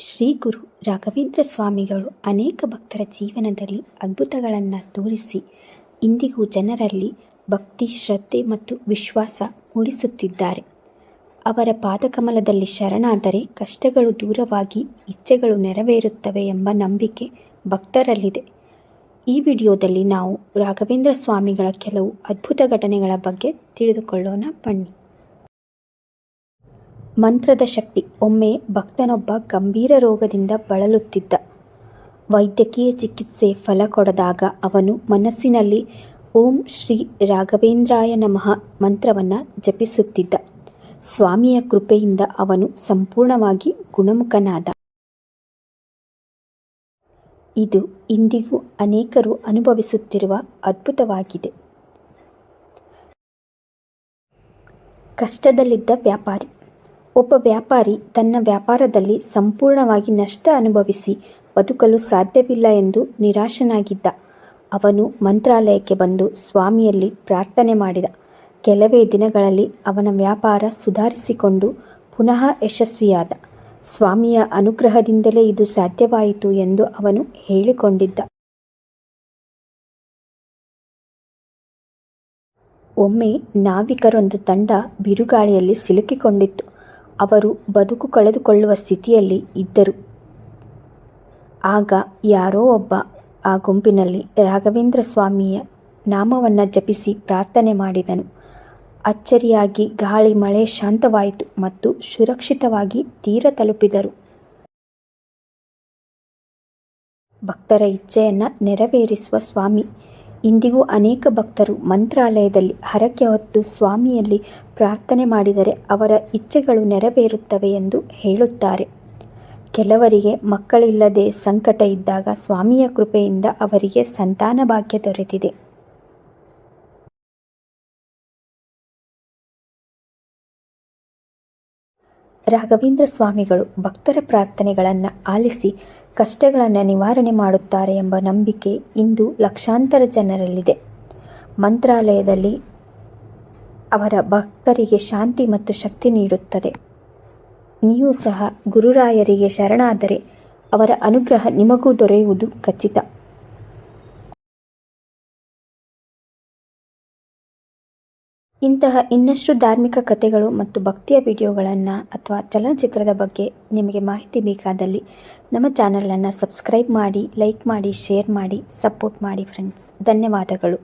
ಶ್ರೀ ಗುರು ರಾಘವೇಂದ್ರ ಸ್ವಾಮಿಗಳು ಅನೇಕ ಭಕ್ತರ ಜೀವನದಲ್ಲಿ ಅದ್ಭುತಗಳನ್ನು ತೋರಿಸಿ ಇಂದಿಗೂ ಜನರಲ್ಲಿ ಭಕ್ತಿ, ಶ್ರದ್ಧೆ ಮತ್ತು ವಿಶ್ವಾಸ ಮೂಡಿಸುತ್ತಿದ್ದಾರೆ. ಅವರ ಪಾದಕಮಲದಲ್ಲಿ ಶರಣಾದರೆ ಕಷ್ಟಗಳು ದೂರವಾಗಿ ಇಚ್ಛೆಗಳು ನೆರವೇರುತ್ತವೆ ಎಂಬ ನಂಬಿಕೆ ಭಕ್ತರಲ್ಲಿದೆ. ಈ ವಿಡಿಯೋದಲ್ಲಿ ನಾವು ರಾಘವೇಂದ್ರ ಸ್ವಾಮಿಗಳ ಕೆಲವು ಅದ್ಭುತ ಘಟನೆಗಳ ಬಗ್ಗೆ ತಿಳಿದುಕೊಳ್ಳೋಣ ಬನ್ನಿ. ಮಂತ್ರದ ಶಕ್ತಿ. ಒಮ್ಮೆ ಭಕ್ತನೊಬ್ಬ ಗಂಭೀರ ರೋಗದಿಂದ ಬಳಲುತ್ತಿದ್ದ. ವೈದ್ಯಕೀಯ ಚಿಕಿತ್ಸೆ ಫಲ ಕೊಡದಾಗ ಅವನು ಮನಸ್ಸಿನಲ್ಲಿ ಓಂ ಶ್ರೀ ರಾಘವೇಂದ್ರಾಯ ನಮಃ ಮಂತ್ರವನ್ನು ಜಪಿಸುತ್ತಿದ್ದ. ಸ್ವಾಮಿಯ ಕೃಪೆಯಿಂದ ಅವನು ಸಂಪೂರ್ಣವಾಗಿ ಗುಣಮುಖನಾದ. ಇದು ಇಂದಿಗೂ ಅನೇಕರು ಅನುಭವಿಸುತ್ತಿರುವ ಅದ್ಭುತವಾಗಿದೆ. ಕಷ್ಟದಲ್ಲಿದ್ದ ವ್ಯಾಪಾರಿ. ಒಬ್ಬ ವ್ಯಾಪಾರಿ ತನ್ನ ವ್ಯಾಪಾರದಲ್ಲಿ ಸಂಪೂರ್ಣವಾಗಿ ನಷ್ಟ ಅನುಭವಿಸಿ ಬದುಕಲು ಸಾಧ್ಯವಿಲ್ಲ ಎಂದು ನಿರಾಶನಾಗಿದ್ದ. ಅವನು ಮಂತ್ರಾಲಯಕ್ಕೆ ಬಂದು ಸ್ವಾಮಿಯಲ್ಲಿ ಪ್ರಾರ್ಥನೆ ಮಾಡಿದ. ಕೆಲವೇ ದಿನಗಳಲ್ಲಿ ಅವನ ವ್ಯಾಪಾರ ಸುಧಾರಿಸಿಕೊಂಡು ಪುನಃ ಯಶಸ್ವಿಯಾದ. ಸ್ವಾಮಿಯ ಅನುಗ್ರಹದಿಂದಲೇ ಇದು ಸಾಧ್ಯವಾಯಿತು ಎಂದು ಅವನು ಹೇಳಿಕೊಂಡಿದ್ದ. ಒಮ್ಮೆ ನಾವಿಕರೊಂದು ತಂಡ ಬಿರುಗಾಳಿಯಲ್ಲಿ ಸಿಲುಕಿಕೊಂಡಿತ್ತು. ಅವರು ಬದುಕು ಕಳೆದುಕೊಳ್ಳುವ ಸ್ಥಿತಿಯಲ್ಲಿ ಇದ್ದರು. ಆಗ ಯಾರೋ ಒಬ್ಬ ಆ ಗುಂಪಿನಲ್ಲಿ ರಾಘವೇಂದ್ರ ಸ್ವಾಮಿಯ ನಾಮವನ್ನು ಜಪಿಸಿ ಪ್ರಾರ್ಥನೆ ಮಾಡಿದನು. ಅಚ್ಚರಿಯಾಗಿ ಗಾಳಿ, ಮಳೆ ಶಾಂತವಾಯಿತು ಮತ್ತು ಸುರಕ್ಷಿತವಾಗಿ ತೀರ ತಲುಪಿದರು. ಭಕ್ತರ ಇಚ್ಛೆಯನ್ನು ನೆರವೇರಿಸುವ ಸ್ವಾಮಿ ಇಂದಿಗೂ ಅನೇಕ ಭಕ್ತರು ಮಂತ್ರಾಲಯದಲ್ಲಿ ಹರಕೆ ಹೊತ್ತು ಸ್ವಾಮಿಯಲ್ಲಿ ಪ್ರಾರ್ಥನೆ ಮಾಡಿದರೆ ಅವರ ಇಚ್ಛೆಗಳು ನೆರವೇರುತ್ತವೆ ಎಂದು ಹೇಳುತ್ತಾರೆ. ಕೆಲವರಿಗೆ ಮಕ್ಕಳಿಲ್ಲದೆ ಸಂಕಟ ಇದ್ದಾಗ ಸ್ವಾಮಿಯ ಕೃಪೆಯಿಂದ ಅವರಿಗೆ ಸಂತಾನ ಭಾಗ್ಯ ದೊರೆತಿದೆ. ರಾಘವೇಂದ್ರ ಸ್ವಾಮಿಗಳು ಭಕ್ತರ ಪ್ರಾರ್ಥನೆಗಳನ್ನು ಆಲಿಸಿ ಕಷ್ಟಗಳನ್ನು ನಿವಾರಣೆ ಮಾಡುತ್ತಾರೆ ಎಂಬ ನಂಬಿಕೆ ಇಂದು ಲಕ್ಷಾಂತರ ಜನರಲ್ಲಿದೆ. ಮಂತ್ರಾಲಯದಲ್ಲಿ ಅವರ ಭಕ್ತರಿಗೆ ಶಾಂತಿ ಮತ್ತು ಶಕ್ತಿ ನೀಡುತ್ತದೆ. ನೀವು ಸಹ ಗುರುರಾಯರಿಗೆ ಶರಣಾದರೆ ಅವರ ಅನುಗ್ರಹ ನಿಮಗೂ ದೊರೆಯುವುದು ಖಚಿತ. ಇಂತಹ ಇನ್ನಷ್ಟು ಧಾರ್ಮಿಕ ಕಥೆಗಳು ಮತ್ತು ಭಕ್ತಿಯ ವಿಡಿಯೋಗಳನ್ನು ಅಥವಾ ಚಲನಚಿತ್ರದ ಬಗ್ಗೆ ನಿಮಗೆ ಮಾಹಿತಿ ಬೇಕಾದಲ್ಲಿ ನಮ್ಮ ಚಾನಲನ್ನು ಸಬ್ಸ್ಕ್ರೈಬ್ ಮಾಡಿ, ಲೈಕ್ ಮಾಡಿ, ಶೇರ್ ಮಾಡಿ, ಸಪೋರ್ಟ್ ಮಾಡಿ ಫ್ರೆಂಡ್ಸ್ ಧನ್ಯವಾದಗಳು.